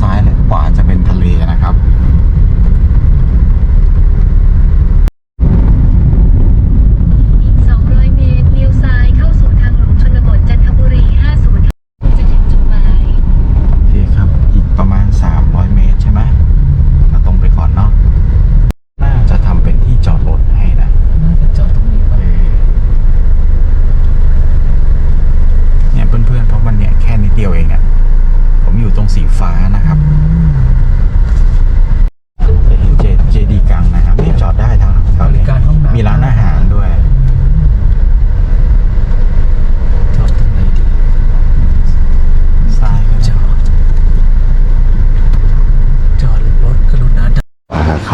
ซ้ายและขวาจะเป็นทะเล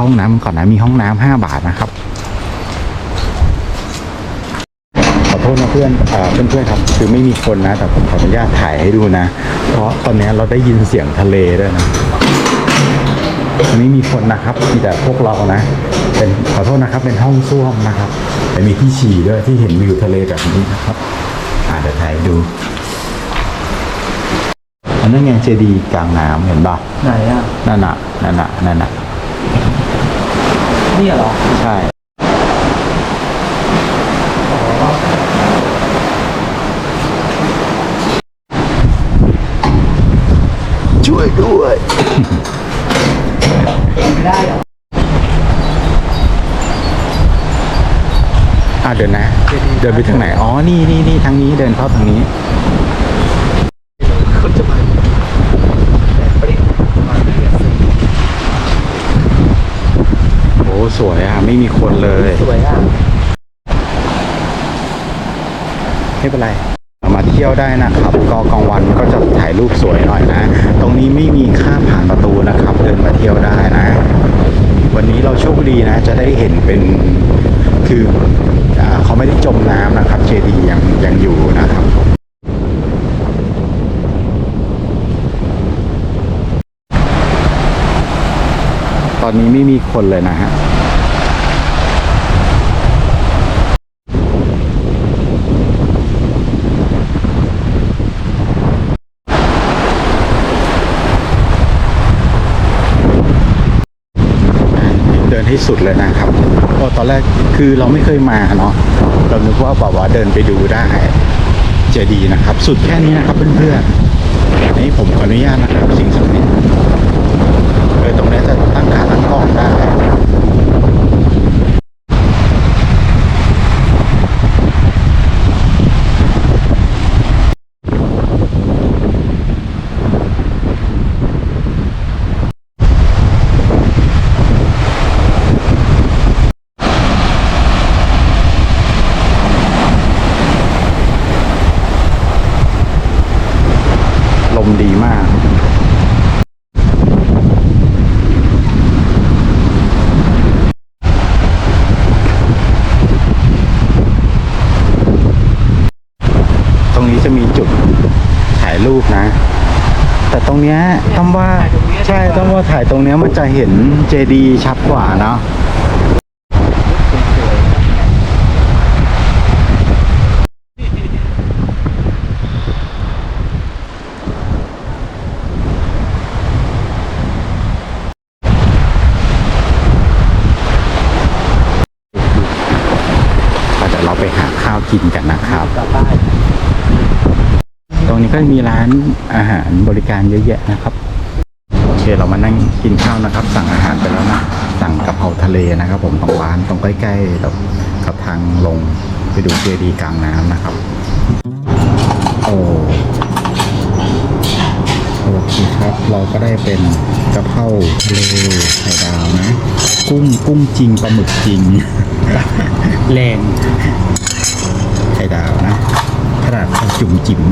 เข้าห้องน้ำก่อนนะมีห้องน้ำห้าบาทนะครับ ขอโทษนะเพื่อนเอ่อเพื่อนๆครับ คือไม่มีคนนะ แต่ผมขออนุญาตถ่ายให้ดูนะ เพราะตอนนี้เราได้ยินเสียงทะเลด้วยนะไม่มีคนนะครับมีแต่พวกเรานะ เป็นขอโทษนะครับ เป็นห้องส้วมนะครับ แต่มีที่ฉี่ด้วยที่เห็นวิวทะเลแบบนี้นะครับอ่าเดี๋ยวถ่ายให้ดูอันนั้นไงเจดีย์กลางน้ำเห็นป่ะไหนอะนั่นน่ะนั่นน่ะนั่นน่ะ นี่เหรอใช่ ช่วยด้วย ไม่ได้เหรออ่าเดินนะ เดินไปทางไหน อ๋อ นี่นี่นี่ทางนี้ เดินเข้าทางนี้คนจะมาแต่ปริมาเรียนสิ โอ้ สวยอะ ไม่มีคนเลย สวยอะ ไม่เป็นไรเอามาเที่ยวได้นะครับ ก็กลางวันก็จะถ่ายรูปสวยหน่อยนะ ตรงนี้ไม่มีค่าผ่านประตูนะครับ เดินมาเที่ยวได้นะ วันนี้เราโชคดีนะ จะได้เห็นเป็น คืออ่าเขาไม่ได้จมน้ำนะครับ เจดียังยังอยู่นะครับตอนนี้ไม่มีคนเลยนะฮะ ที่สุดเลยนะครับเพราะตอนแรกคือเราไม่เคยมาเนาะเรานึกว่าแบบว่าเดินไปดูได้เจดีนะครับ สุดแค่นี้นะครับเพื่อนๆนี่ผมขออนุญาตนะครับสิ่งศักดิ์สิทธิ์เออตรงนี้จะตั้งขาตั้งกล้องได้ ลมดีมาก ตรงนี้จะมีจุดถ่ายรูปนะ แต่ตรงเนี้ยต้องว่าใช่ต้องว่าถ่ายตรงเนี้ยมันจะเห็นเจดีชัดกว่าเนาะเราไปหาข้าวกินกันนะครับ รงนี้ก็มีร้านอาหารบริการเยอะแยะนะครับโอเคเรามานั่งกินข้าวนะครับ สั่งอาหารไปแล้วนะสั่งกะเพราทะเลนะครับ ผมตรงร้านตรงใกล้ๆกับกับทางลงไปดูเจดีย์กลางน้ำนะครับโอ้โอเคครับ เราก็ได้เป็นกะเพราทะเลไข่ดาวนะ กุ้งกุ้งจริงปลาหมึกจริงแรงไข่ดาวนะขนาดจุ่มจิ๋ม